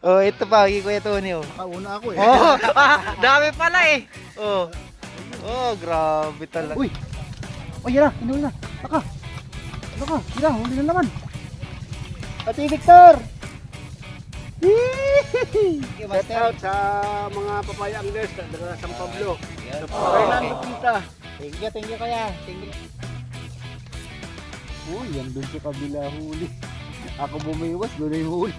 Oh, ito pa, kay Kuya Tony oh. Nakauna ako eh. Oh, ah, dami pala eh. Oh. Oh, grabe talaga. Uy! Oh, yan na, inuwi na. Taka, yan na, huli na naman. Ate Victor! Shout out sa mga papaya anglers na San Pablo. Yan. Fernando Quinta. Thank you, thank you kaya. Thank you. Uy, yan doon sa kabila huli. Ako bumiwas, doon ay huli.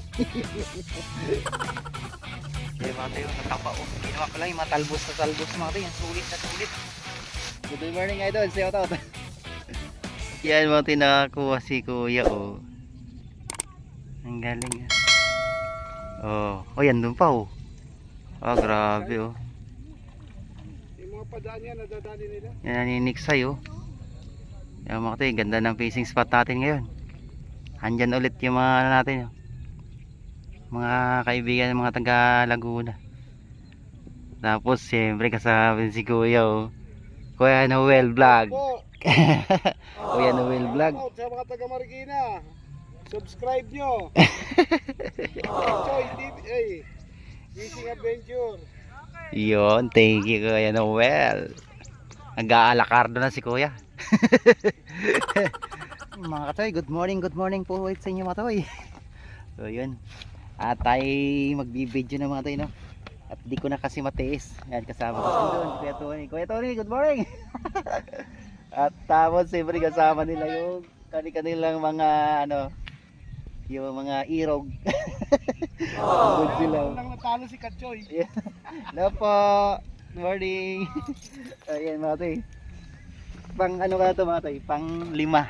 Kaya mga tayo, natapa oh. Ginawa ko lang yung mga talbos na talbos mga tayo. Yan, sulit na sulit. Good morning idol, shout out. Yan mga tayo, nakakuha si kuya oh. Ang galing ah. Oh, oh yan doon pa oh. Oh, grabe oh. Yung mga padaan yan, nadadali nila. Yan naniniksay oh. Yan mga tayo, ganda ng facing spot natin ngayon. Andyan ulit yung mga ano natin oh. Mga kaibigan, mga taga Laguna. Tapos siyempre kasama si Kuya oh. Kuya Noel Vlog. Kuya Noel Vlog. sa mga taga Marikina. Subscribe nyo. Choy TV, ay, Fishing Adventure. Yun, thank you Kuya Noel. Nag-aalakardo na si Kuya. mga katoy, good morning, good morning po ulit sa inyo mga katoy. So yun. At tayo magbibideo na mga katoy no. At di ko na kasi matiis. Yan kasama ko si doon, Kuya Tony. Kuya Tony, good morning. At tapos siyempre kasama nila yung kani-kanilang mga ano yung mga irog. Good sila. oh. Nang natalo si Kachoy. Hello po. Good morning. Ayan mga tay. Pang ano ka na to mga tay? Pang lima.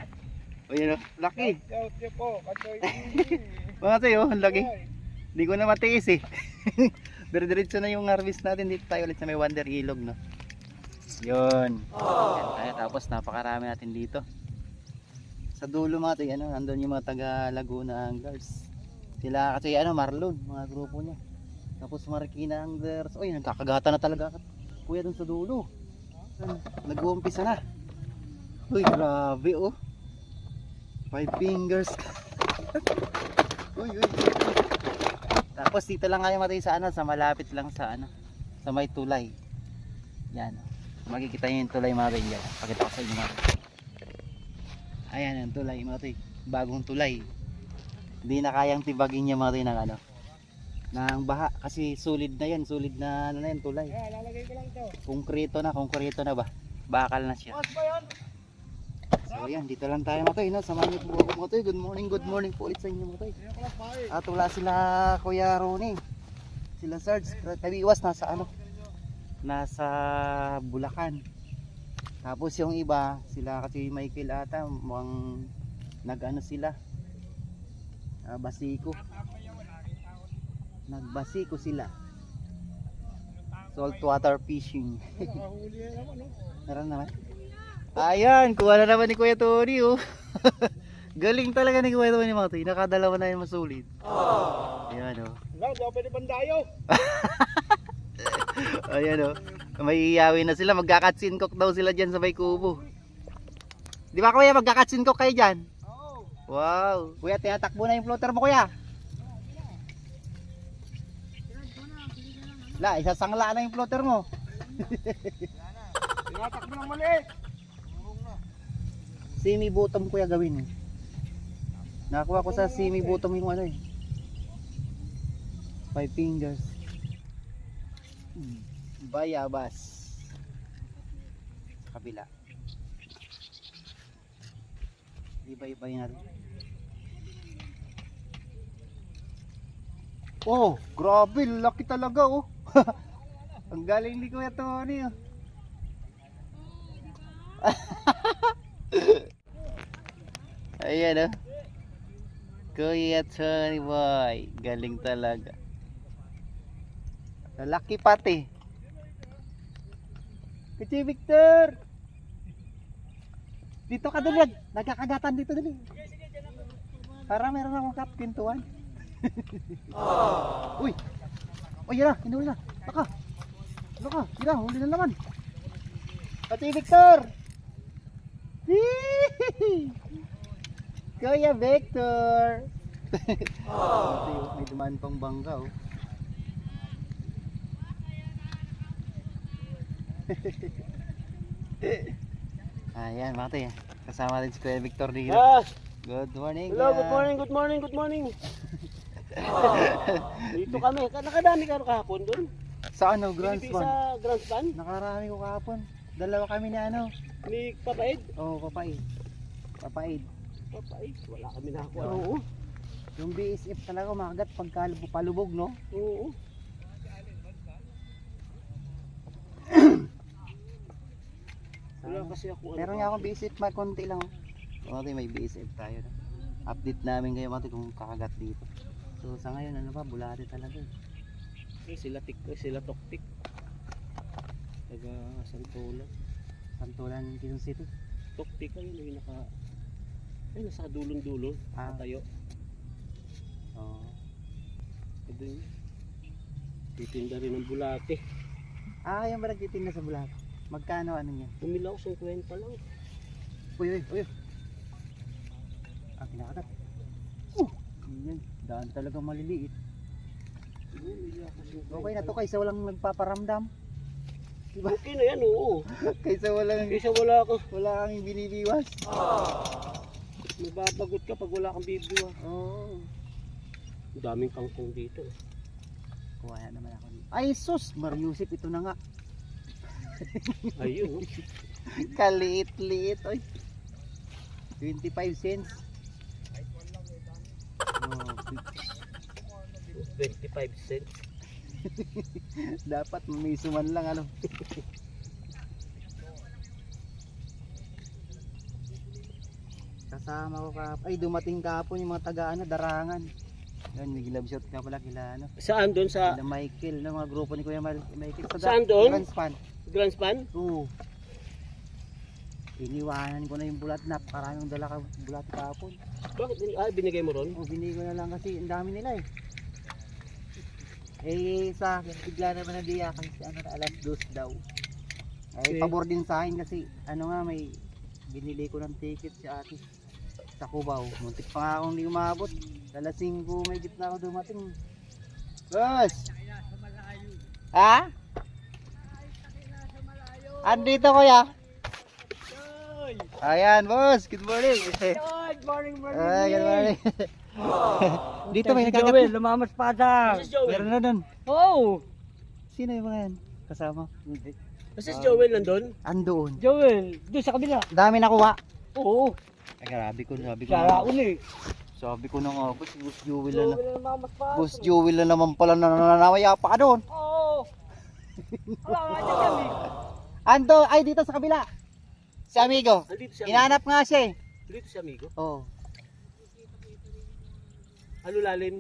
O yan o. Laki. Shout po, Kachoy TV. Mga tay oh. Ang laki. Hindi ko na matiis eh. Pero diretso na yung harvest natin dito tayo ulit sa may Wonder Ilog no. Yun. Yan tayo. Tapos napakarami natin dito. Sa dulo mga tay, ano, nandun yung mga taga Laguna Anglers. Sila kasi ano, Marlon, mga grupo niya. Tapos Marikina Anglers. Uy, nagkakagata na talaga. Kuya dun sa dulo. Nag-uumpisa na. Uy, grabe oh. Five fingers. uy, uy. Tapos dito lang kayo matay sa ano, sa malapit lang sa ano, sa may tulay. Yan. Makikita niyo yung tulay mga yan. Pakita ko sa inyo mga. Ayan ang tulay mga tayo. Bagong tulay. Hindi na kayang tibagin niya mga tayo ng ano, ng baha kasi solid na yan, solid na ano na yan tulay. Yeah, lalagay ko lang to. Konkreto na, konkreto na ba? Bakal na siya. Mas ba yan? So yan, dito lang tayo mga. No? Samahan niyo po ako mga tayo. Good morning, good morning po ulit sa inyo mga eh. At wala sila Kuya Ronnie. Sila Sarge. Tabiwas nasa ano? Nasa Bulacan. Tapos yung iba, sila kasi Michael ata, mukhang nag-ano sila. Ah, basiko. Nagbasiko sila. Saltwater fishing. Meron naman. Ayan, kuha na naman ni Kuya Tony oh. Galing talaga ni Kuya Tony mga tayo. Nakadalawa na yung masulit. Ayan oh. Wala, ako pwede bandayo. Ayan oh. May iyawin na sila. Magkakatsin cook daw sila dyan sa may kubo. Di ba kuya magkakatsin cook kayo dyan? Oo. Wow. Kuya, tinatakbo na yung floater mo kuya. La, isasangla na yung floater mo. Tinatakbo ng mali. Semi bottom kuya gawin eh. Nakuha ko sa semi bottom yung ano eh. Five fingers. Bayabas. Sa kabila. Iba-iba yun natin. Oh, grabe, laki talaga oh. Ang galing ni Kuya Tony oh. Ayan oh. Kuya Tony boy. Galing talaga. Laki pati. Kuya Victor. Dito ka dali. Nagkakagatan dito dali. Para meron akong kapintuan. Uy. Uy, yan na. Inuwi na. Baka. Baka. Yan na. Huli na naman. Kuya Victor. Hihihi. Kuya Victor. Yung may dumaan pang bangka oh. Ayan, mga tayo. Kasama din si Kuya Victor dito. Ah, Good morning. hello, good morning, good morning, good morning. Dito kami. Nakadami ka kahapon doon. Sa ano, Grand Span? sa Grand Span. Nakarami ko kahapon. Dalawa kami ni ano. Ni Papaid. Oo, oh, papaid. Papaid. Papaid. Wala kami nakakuha. Oo. Yung BSF talaga umagat pagka palubog, no? Oo. Wala kasi ako. ano, Meron nga akong BSF, may konti lang. Okay, may BSF tayo. No? Update namin kayo mati kung kakagat dito. So sa ngayon, ano ba, bulate talaga. eh. Eh, sila tik, eh, sila toktik. Taga. Santulan ng Quezon City. Toktik ayun yung naka ay nasa dulong-dulo Ah. tayo. Oo. Ito yun. Titinda rin ng bulate. Ah, yung ba nagtitinda sa bulate? Magkano ano niya? Bumili ako 50 lang. Uy, uy, uy. Ah, kinakagat. Uh! Yan, daan talaga maliliit. Bumili ako 50. Okay na to kaysa walang nagpaparamdam. Okay na yan, oo. kaysa walang Kaysa wala kang wala kang binibiwas. Mababagot ka pag wala kang bibiwa. Oo. Ang daming kangkong dito. Kuha na naman ako. dito. Ay sus, Mariusip ito na nga. Ayun, oh. Kaliit-liit oy. 25 cents. Oh, 25 cents. dapat may suman lang ano. Kasama ko ka. Ay dumating kahapon yung mga taga ano, darangan. Yan, may glove shot ka pala kila ano. Saan doon sa Kila Michael, no, mga grupo ni Kuya Mal- Michael. Sa Saan doon? Grand Span. Grand Span? Oo. Iniwanan ko na yung bulat na. Karaming dala ka bulat kahapon. Bakit? Ah, binigay mo ron? O, binigay ko na lang kasi ang dami nila eh. Eh, sa akin, bigla naman na diya kasi ano na alas dos daw. Ay, Okay. pabor din sa akin kasi ano nga may binili ko ng ticket si ate sa Cubao. Muntik pa nga akong hindi umabot. Dalasing ko may gitna ako dumating. Boss! Ha? Andito kuya. Ayan, boss. Good morning. Good morning, Ay, good morning. Dito may. Joel, lumamas pa sa. Meron na doon. Oh, Sino yung mga yan? Kasama? This is Joel nandun? Andoon. Joel, doon sa kabila. Dami nakuha. Oo, Ay, grabe ko, sabi ko. sa uli. Sabi ko na nga, boss, boss Jewel na. Boss Jewel na naman pala na nananawaya pa ka doon. Oo. Wala nga dyan kami. Ando, ay dito sa kabila. Si amigo. Nandito si amigo. Inaanap nga siya eh. Nandito si amigo. Oh, Ano lalim?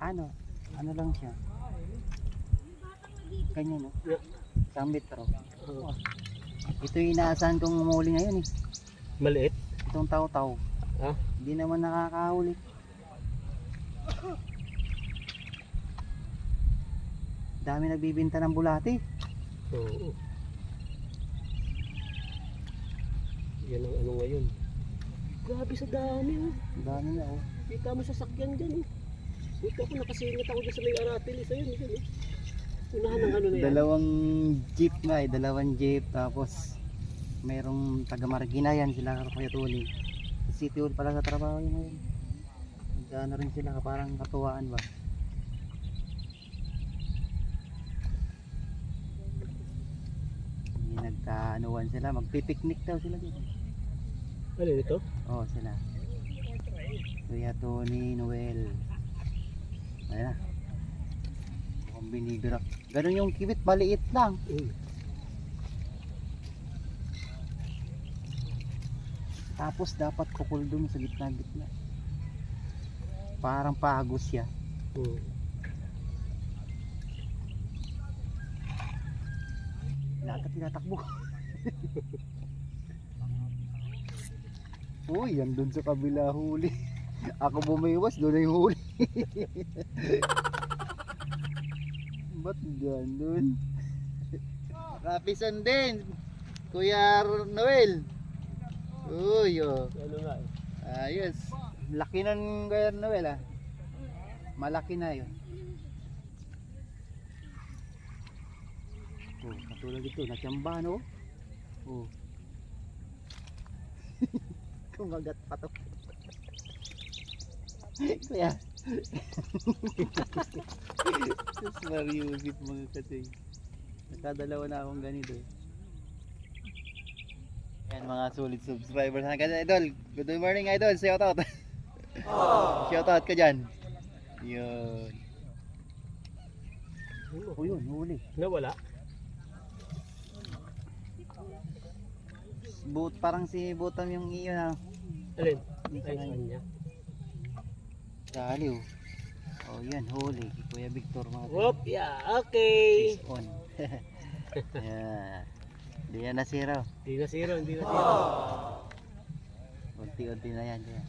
ano? Ano lang siya? Ganyan no? Isang metro. Oh. Ito yung inaasahan kong umuli ngayon eh. Maliit? Itong tao-tao. Ah? Hindi naman nakakahuli. Dami nagbibinta ng bulati. Oo. Yan ang ano ngayon. Grabe sa dami oh. Ang dami na oh. Kita mo sa sakyan dyan oh. Buti ako nakasingit ako dyan sa may aratilis. Ayun, ayun oh. Unahan ng ano na yan. Dalawang jeep nga eh, dalawang jeep tapos mayroong taga Marikina yan sila Kuya Tony. City Hall pala sa trabaho yun ngayon. Nagano rin sila parang katuwaan ba? Nagkaanuan sila, magpipiknik daw sila dito. Ano ito? Oo, sila. Kuya Tony, Noel. Ayan na. Mukhang binibira. Ganun yung kibit, maliit lang. Mm. Tapos dapat kukul dun sa gitna-gitna. Parang pagos siya. Mm. Lahat at tinatakbo. Uy, yan dun sa kabila huli. Ako bumiwas, doon yung huli. Ba't ganun? Rapison din. Kuya Noel. Uy, oh. Ano nga eh. Ayos. Laki ng Kuya Noel ah. Malaki na yun. Oh, katulad ito, natyamba no? Oh. Kumagat pa to. Kaya. Sus mariusip mga kasi. Nakadalawa na akong ganito. Yan mga solid subscribers. Hanggang idol. Good morning idol. Shout out. Shout out ka dyan. Yun. Oh yun, huli. Nawala. Boot, parang si Butam yung iyon ah. Alin? Ay, saan niya? Daliw. Oh yan, huli. Kuya Victor mga Whoop, yeah, okay. Fish on. yeah. Hindi na zero, hindi na zero. Unti-unti na yan. Kaya.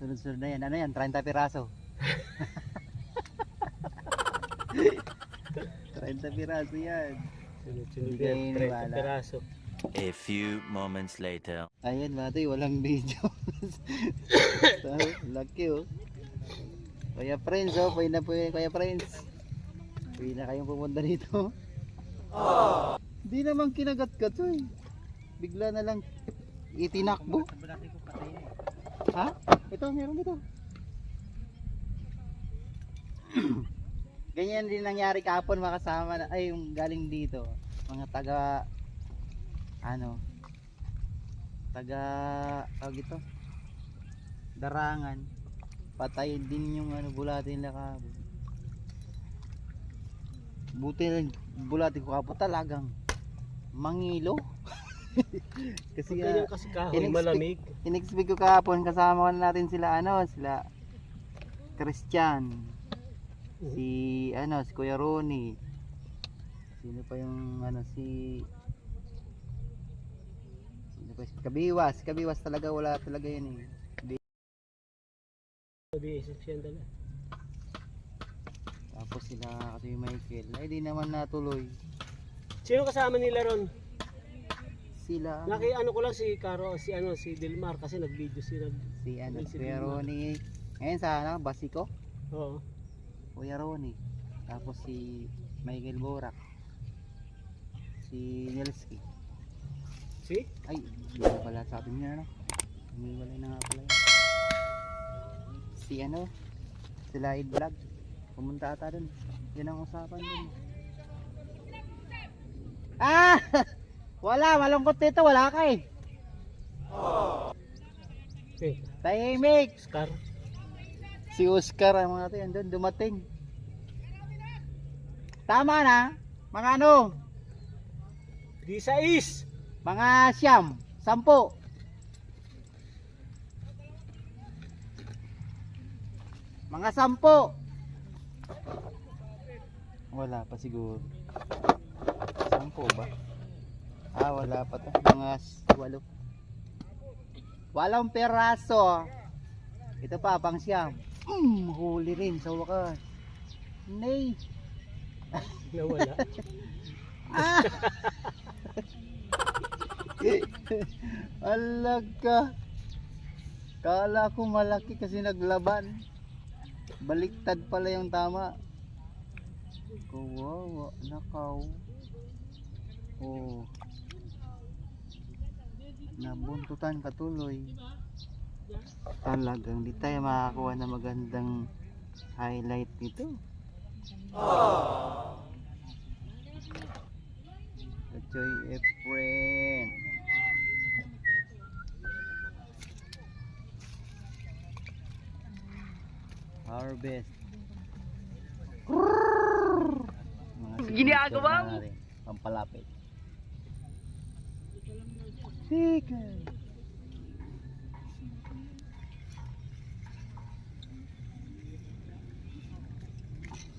Sunod-sunod na yan. Ano yan? 30 piraso. 30 piraso yan. Sunod-sunod Hindi yan, kayo 30 wala. peraso. A few moments later. Ayan mga toy, walang video. lucky oh. Kuya friends oh, pwede na po Kuya friends. Pwede na kayong pumunta dito. Di naman kinagat ka to eh. Bigla na lang itinakbo. Ha? Ito, meron dito. Ganyan din nangyari kahapon mga kasama na, ay yung galing dito. Mga taga ano taga tawag ito darangan patay din yung ano bulati nila kahapon buti lang bulati ko kahapon talagang mangilo. Kasi nga ganyan kasi kahoy, malamig. in-expect ko kahapon kasama ko na natin sila ano sila Christian. Si ano si Kuya Ronnie. Sino pa yung ano si sino pa si Kabiwas. Kabiwas talaga wala talaga yun eh. Isip siya dala. tapos sila kasi Michael. Ay di naman natuloy Sino kasama nila ron? sila Naki ano ko lang si Caro, si ano si Delmar kasi nag-video sila. si ano si Dilma. Ronnie ngayon sa ano Basiko Oo. Kuya Ronnie tapos si Michael Borak si Nilski Si? Ay, hindi pala sabi niya ano. Humiwalay na nga pala yun. Si ano, si Laid Vlog. Pumunta ata dun. Yun ang usapan dun. Ah! Wala, malungkot dito, wala ka eh. Eh, Tahimik! Scar. Si Oscar ang mga yan dun, dumating. Tama na, mga ano, Di sa is. mga siyam, sampo. Mga sampo. Wala pa siguro. Sampo ba? Ah, wala pa to. Mga walo. Walong peraso. Ito pa, pang siyam. Mm, huli rin sa wakas. Nay. Nawala. Ah! Alag ka. Kala ko malaki kasi naglaban. Baliktad pala yung tama. Kawawa, nakaw. Nabuntutan katuloy. Talagang di tayo makakuha na magandang highlight nito. Kachoy Efren. Harvest. Ginagawa mo? Pampalapit. Chicken.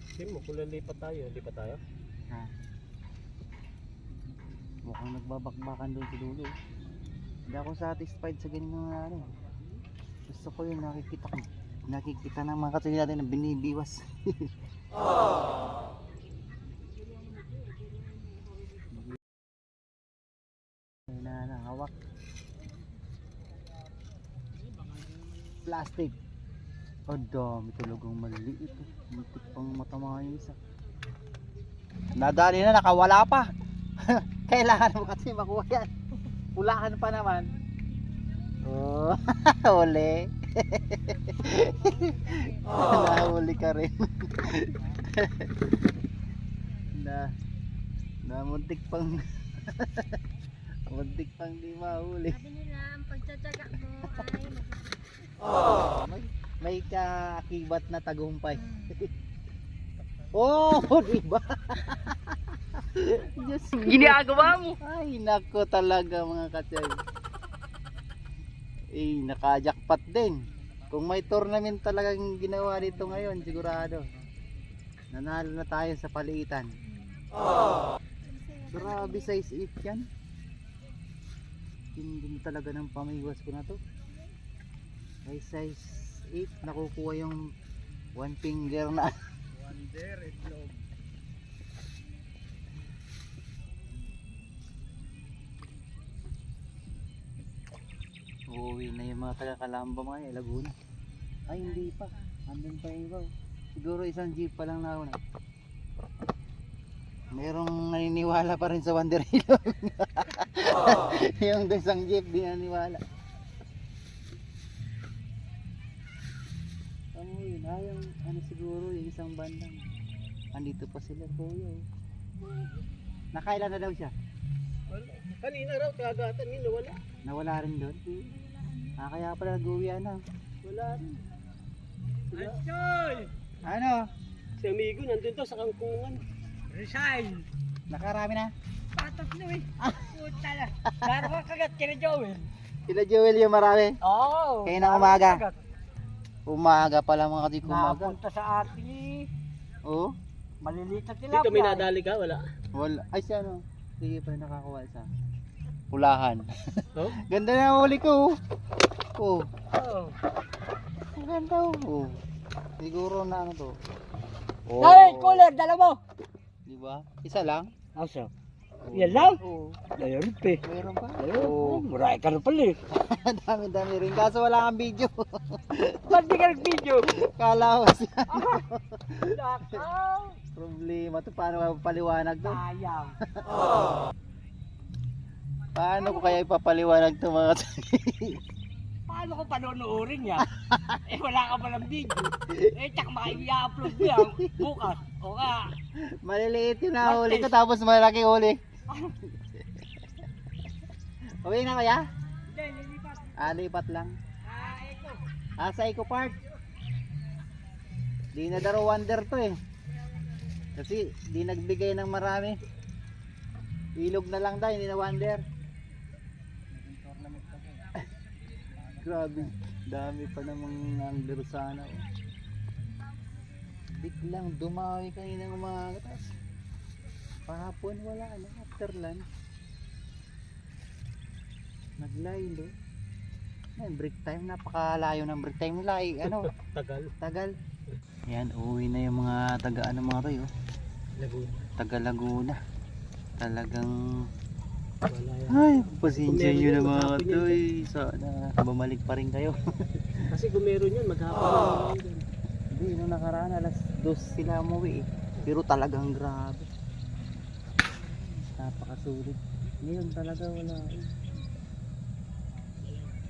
Sige mo, kung lipat tayo, lipat tayo. Ha. Mukhang nagbabakbakan doon si Dulo. Hindi ako satisfied sa ganyan mga ano. Gusto ko yung nakikita ko. Nakikita ng mga katulad natin na binibiwas. Ay na na, hawak. Plastic. Ang dami talagang maliit. eh. Muntik pang matama yung isa. Nadali na, nakawala pa. Kailangan mo kasi makuha yan. Pulahan pa naman. Oh, uli. Nahuli ka rin. na, namuntik pang muntik pang di mahuli. Sabi nila, ang pagtsatsaga mo ay May, may kakibat na tagumpay. oh, di ba? Diyos. Ginagawa mo! Ay, nako talaga mga katsay. Eh, naka-jackpot din. Kung may tournament talagang ginawa dito ngayon, sigurado. Nanalo na tayo sa paliitan. Grabe size 8 yan. Hindi talaga ng pamiwas ko na to. May size 8 nakukuha yung one finger na. Wonder, itlog. Uuwi na yung mga taga-Kalamba mga eh, Laguna. Ay, hindi pa. Andun pa yung iba. oh. Siguro isang jeep pa lang na una. Merong naniniwala pa rin sa Wonder Ilog. yung isang jeep, di naniniwala. Ah, yung ano siguro, yung isang bandang. Andito pa sila, kuya. oh. Nakailan na daw siya? Kanina raw, kagatan nila, wala. Nawala rin doon? Ah, kaya pala nag-uwi na. Wala rin. Ano? Si amigo nandun to sa kangkungan. Resign! Nakarami na? Patok na eh. Puta na. Laro ka kagat kina Joel. Sila Joel yung marami. Oo. Kaya na umaga. Umaga pala mga katik umaga. Napunta sa atin eh. Oo. Maliliit na tilapia. Dito may nadali ka, wala. Wala. Ay siya ano. Sige pa rin nakakuha sa pulahan. Oh? Ganda na ang huli ko. Oh. Oo. Ang ganda oh. Siguro na ano to. Oh. Hey, cooler, dala mo. Di ba? Isa lang? Oh. Yan lang? Oo. Ayun pe. Mayroon pa? Ayun, Oo. muray ka na pala eh. Dami-dami rin. Kaso wala kang video. Ba't di ka nag-video? Kala ko siya. Nakaw! Problema to. Paano mapapaliwanag to? Sayang. Paano ko kaya ipapaliwanag to mga Paano ko panonoodin yan? eh wala ka palang video. Eh tsak maka-i-upload mo yan bukas. O nga. Maliliit yung nahuli ko tapos malaki huli. Uwi na kaya? Hindi, lilipat. Ah, lipat lang. Ah, ito. Ah, sa Eco Park. Di na daro wonder to eh. Kasi di nagbigay ng marami. Ilog na lang tayo, hindi na wonder. Grabe, dami pa namang angler sana. Oh. Biglang dumawi kanina ng umaga. Tapos, Pahapon wala na, after lunch. Nagline do. Ayun, break time, napakalayo ng break time nila. Ay, ano, Tagal. tagal. Yan, uwi na yung mga taga ano mga to oh. Laguna. Taga Laguna. Talagang ay, pasensya nyo na mga eh. Sana bumalik pa rin kayo. Kasi kung meron yan, maghapon oh. yan. Hindi, nung nakaraan alas dos sila umuwi eh. Pero talagang grabe. Napakasulit. Ngayon talaga wala eh.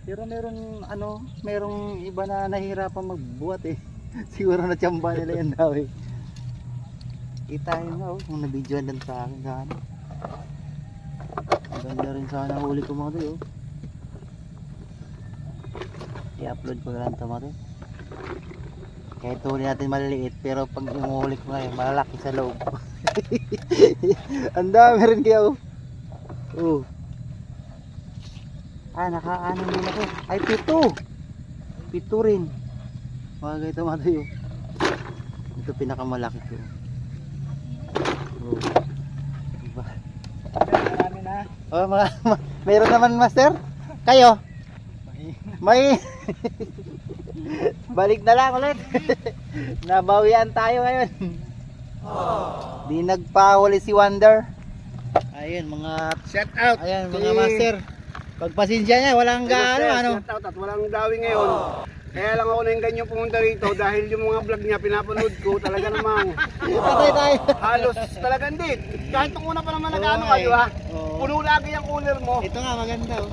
Pero meron ano, merong iba na nahihirapan magbuhat eh. Siguro na tiyamba nila yan daw eh. Kita yun oh, kung nabidyoan lang sa akin sana. Maganda rin sana huli ko mga oh. I-upload ko lang ito mga. Kahit huli natin maliliit, pero pag imuhuli ko ngayon, malalaki sa loob. Ang dami rin kaya oh. Oh. Ah, nakaano din ako. Ay, pito. Pito rin. Mga ganito mga tayo. Ito pinakamalaki ko. Oh. Diba? Marami na. Oh, mga, ma- naman master? Kayo? May Balik na lang ulit. Nabawian tayo ngayon. Di nagpahuli si Wonder. Ayun mga Shout out. Ayan Si- mga master. Pagpasensya niya, walang gaano ano. Shout out at walang dawi ngayon. Kaya lang ako na yung ganyan pumunta rito dahil yung mga vlog niya pinapanood ko talaga namang Patay tayo. halos talaga hindi. Kahit nung una pa naman Oo nag-ano nga ka, di ba? Oo. Puno lagi ang cooler mo. Ito nga maganda oh.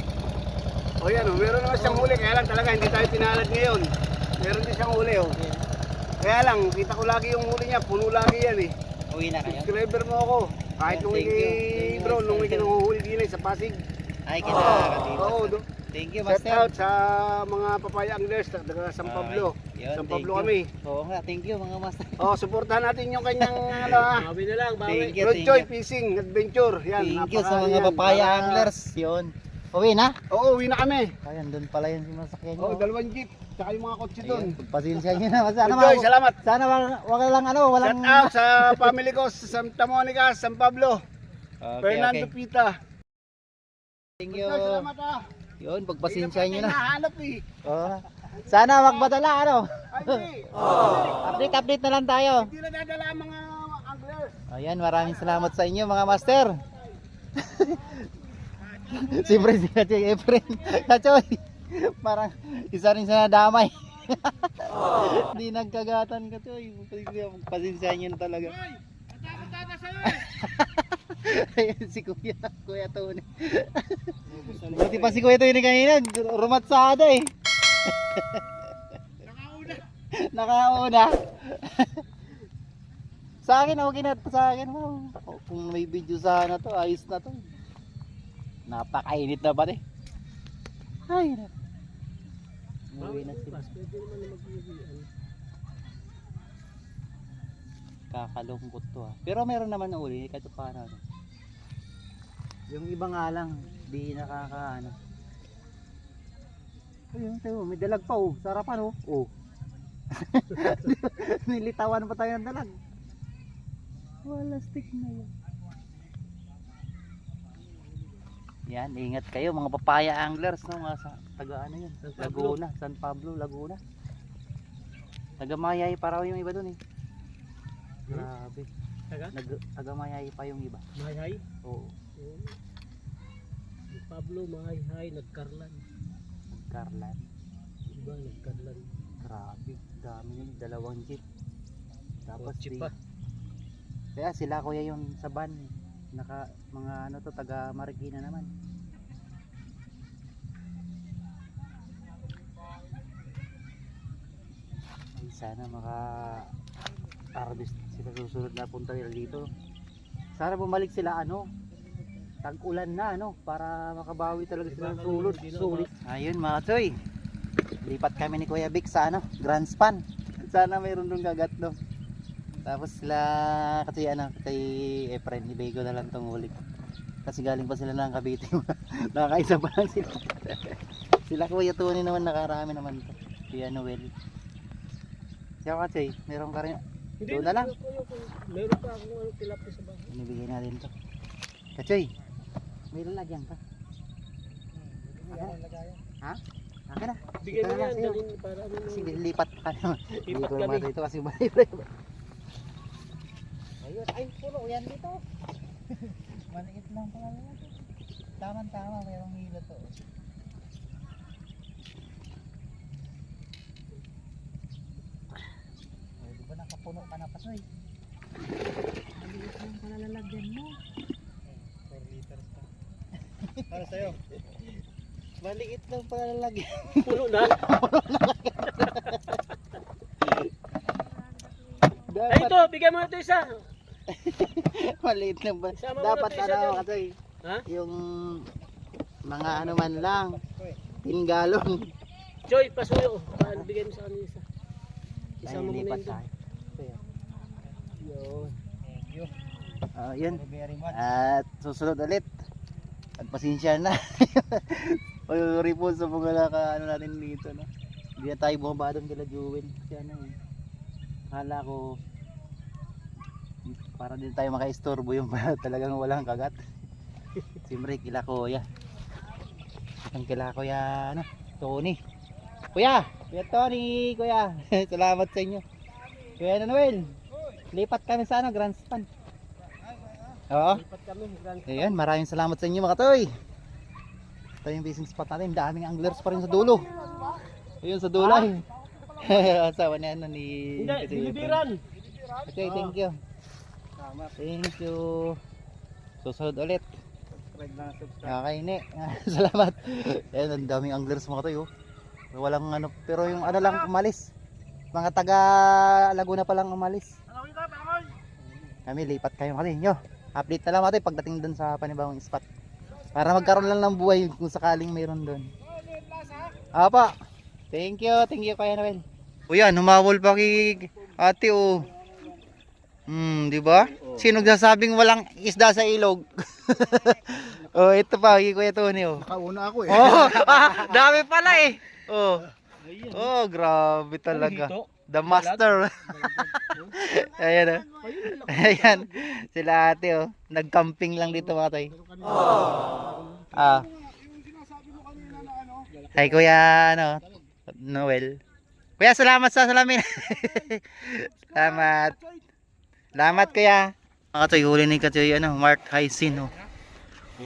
O yan o, meron naman siyang huli. Kaya lang talaga hindi tayo pinalad ngayon. Meron din siyang huli o. Kaya lang, kita ko lagi yung huli niya. Puno lagi yan eh. Uwi na kayo. Subscriber mo ako. Kahit nung you, bro, nung iki nanguhuli din eh, sa Pasig. Ay, kinakatiba. Oo, do. Thank you, Shout Master. out sa mga papaya anglers taga San Pablo. Okay. Yun, San thank Pablo you. kami. Oo nga, thank you mga master. Oh, suportahan natin yung kanyang ano ah. Bawi na lang, bawi. Thank you, Road Joy. Fishing Adventure. Yan, Thank you sa mga yan. papaya anglers. Yun. Uwi na? Oo, uwi na kami. Ayan, doon pala yun si masakyan nyo. Oo, dalawang jeep. Tsaka yung mga kotse doon. Pasensya nyo na. Sana, Road Joy, ma- salamat. sana wag, wag lang ano, walang... Shout out sa family ko sa Santa Monica, San Pablo, Okay, Fernando okay. Pita. Thank you. Joy, salamat ah. Yun, pagpasensya nyo na. Nahanap eh. Oo. Sana wag badala, ano? Ay, hindi. Update, update na lang tayo. Hindi na dadala mga anglers. Ayan, maraming salamat sa inyo mga master. Si Kachoy Efren. Kachoy, parang isa rin sa nadamay. Hindi nagkagatan Kachoy. Pasensya nyo na talaga. Ayan si Kuya, Kuya Tony. Buti pa si Kuya Tony kanina, rumatsada eh. Nakauna. sa akin, okay na to sa akin. Wow. Kung may video sana to, ayos na to. Napakainit na pati. Ay, na. Umuwi na sila. Kakalungkot to ah. Pero meron naman na uli, kahit paano. ano. Yung iba nga lang, di nakakaano. Ayun, tayo, may dalag pa oh. Sarapan oh. Oh. Nilitawan pa tayo ng dalag. Wala stick na yan. Yan, ingat kayo mga papaya anglers no, mga sa taga ano yun, San. Laguna, San Pablo, Laguna. Taga Mayay pa raw yung iba dun eh. Grabe. Taga? Nag taga Mayay pa yung iba. Mahay-hay. Oo, Oo. Pablo, mahay-hay, nagkarlan. Carlan. Iba, nagkarlan. Grabe, dami yun, dalawang jeep. Tapos di- pa. Kaya sila kuya yung sa van. Naka mga ano to taga Marikina naman. Ay sana maka harvest sila susunod na punta nila dito. Sana bumalik sila ano tag-ulan na ano para makabawi talaga sila ng sulod. Sulit. Ayun mga choy. Lipat kami ni Kuya Vic sa ano, Grand Span. Sana mayroon dong gagat no. Tapos sila kasi ano kay Efren ni Bego na lang tong huli. Kasi galing pa sila ng Cavite. Nakakaisa pa lang sila. sila Kuya Tony naman nakarami naman to. Si Noel. Siya kasi meron ka rin. Doon na lang. Meron pa akong ano, tilapia sa bahay. Binibigay natin to. Kachoy, may lalagyan ka. Ha? Akin na. Bigyan na lang yan, para ano. Kasi lilipat ka naman. Hindi Lipat ko kami. naman ito kasi bali Ayun, ay puro yan dito. Maliit lang pala lang. Tama-tama, mayroong hilo to. Ay, di ba nakapuno ka na pa to eh. Maliit lang pala lalagyan mo. 4 liters pa. Para sa'yo. Maliit lang pala lalagyan. Puno na. Ay, Dapat ito, bigyan mo na ito isa. Maliit lang ba? Isama mo Dapat na isa ano dyan. kasi Ha? yung mga ano man lang. Tinggalon. Joy, pasuyo. Paano bigyan mo sa kanila isa? Isama mo na yun. doon. tayo. Yun. Ah, yun. At susunod ulit. At pasensya na. Sorry po sa mga naka ano natin dito. No? Hindi na tayo bumaba doon kila Jewel. Kasi ano eh. Akala ko para din tayo maka-istorbo yung talagang walang kagat. Siyempre kila kuya. Ang kila kuya ano, Tony. Kuya, Kuya Tony, kuya. Salamat sa inyo. Kuya Noel. Lipat kami sa ano, Grand Span. Oo. Ayan, maraming salamat sa inyo mga toy. Ito yung fishing spot natin. Daming anglers pa rin sa dulo. Ayun sa dulay. Asawa ni ano ni Hindi, dilibiran. Okay, thank you. Thank you. Susunod ulit. Subscribe na subscribe. Okay, ne. Salamat. Ayan, ang daming anglers mga tayo. Walang ano, pero yung ano lang umalis. Mga taga Laguna pa lang umalis. Kami lipat kayo kami nyo. Update na lang natin pagdating doon sa panibawang spot. Para magkaroon lang ng buhay kung sakaling mayroon doon. Apa. Thank you, thank you Kuya Noel. O yan, humawol pa kay ate oh. Hmm, di ba? Sino nagsasabing walang isda sa ilog? oh, ito pa, kay Kuya Tony oh. Nakauna ako eh. Oh, ah, dami pala eh. Oh. Oh, grabe talaga. The master. Ayan oh. Ayan. Sila ate oh. Nag-camping lang dito mga tay. Ah. Hi Kuya ano, Noel. Kuya, salamat sa salamin. salamat. Salamat kuya. Mga tay, huli ni Katoy, ano, Mark Hysin oh.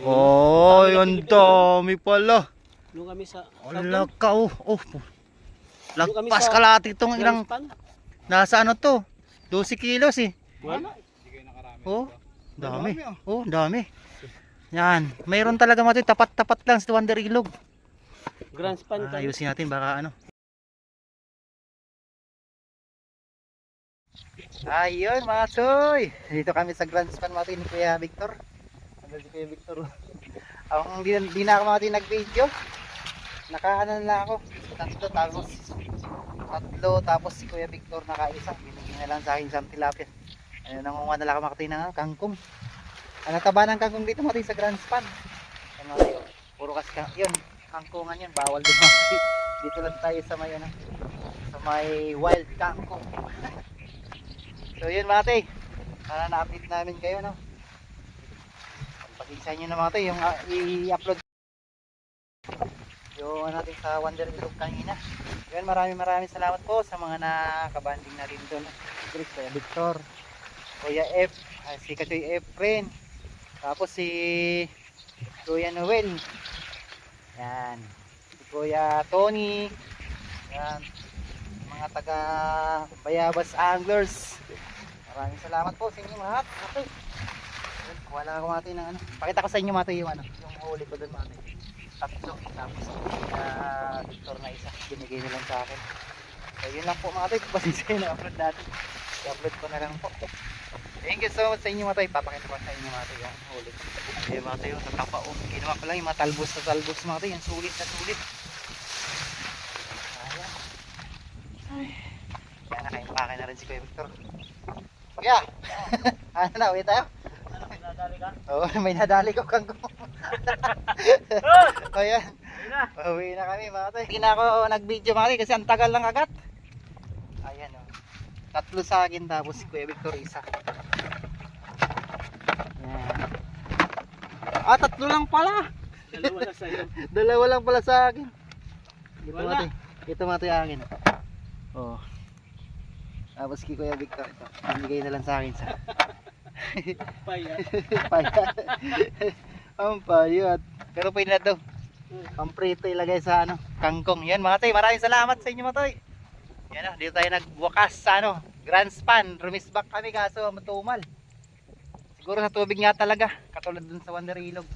Oh, yun dami pala. Doon kami sa... Wala ka oh. Oh. Lagpas kalati itong ilang nasa ano to? 12 kilos eh. Wala. Oh, dami. Oh, dami. Yan. Mayroon talaga mga to, tapat-tapat lang sa Wonder Ilog. Grand Span Ah, ayusin natin baka ano. Ayun mga toy. Dito kami sa Grand Span toy ni Kuya Victor. Ano si Kuya Victor? Ang di, di na ako mga nag-video. Nakaano na lang ako. Tatlo tapos tatlo tapos si Kuya Victor nakaisa. Binigyan na lang sa akin isang tilapia. Ayun nangunga na lang ako mga toy ng kangkong. Ano taba ng kangkong dito mga sa Grand Span. Ano oh. Puro kas ka. Yun, kangkungan yun. Bawal din mga. Dito lang tayo sa may ano. Sa may wild kangkong. So yun mga tay, para na-update namin kayo no. Pagpasensya nyo na mga tay, yung uh, i-upload yung ano natin sa Wonder Group kanina. Yun, maraming maraming salamat po sa mga nakabanding natin doon. Chris, Kuya Victor, Kuya F, ah, si Kachoy Efren, tapos si Kuya Noel, yan, si Kuya Tony, yan, mga taga Bayabas Anglers. Maraming salamat po sa inyo lahat. Okay. Wala ako mati ng ano. Pakita ko sa inyo mati yung ano, yung huli ko doon mati. Tatlo. Tapos uh, Victor na isa. Binigay nila sa akin. So yun lang po tayo. Pasensya na upload natin. I-upload ko na lang po. Thank you so much sa inyo mga tayo. Papakita ko sa inyo mga tayo yung huli. Yung mga tayo sa tapa. Oh, ginawa ko lang yung mga talbos na talbos mga tayo. Yung sulit na sulit. Ayan. Ay. Kaya nakaimpake na rin si Kuya Victor. Kuya! ano na, uwi tayo? Nadali ka? Oo, may nadali ko kang Ayan. Uwi na kami mga tayo. Hindi na ako nag-video mga tayo kasi ang tagal lang agad. Ayan o. Tatlo sa akin tapos si Kuya Victor isa. Ayan. Ah, tatlo lang pala. Dalawa na sa'yo. Dalawa lang pala sa akin. Ito Wala. mga tayo. Ito tayo akin. Oh. Tapos kay Kuya Victor ito. Binigay na lang sa akin sa Paya. payat. Ang payat. Pero pwede na daw. Ang prito ilagay sa ano, kangkong. Yan mga tay, maraming salamat sa inyo mga tay. Yan oh, dito tayo nagbukas sa ano, Grand Span. Rumisbak kami kaso matumal. Siguro sa tubig nga talaga, katulad dun sa Wonder Ilog.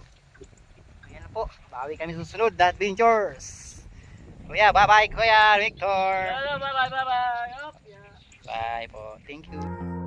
Yan po, bawi kami susunod, The Adventures. Kuya, bye-bye Kuya Victor. Bye bye bye bye. Bye po, thank you.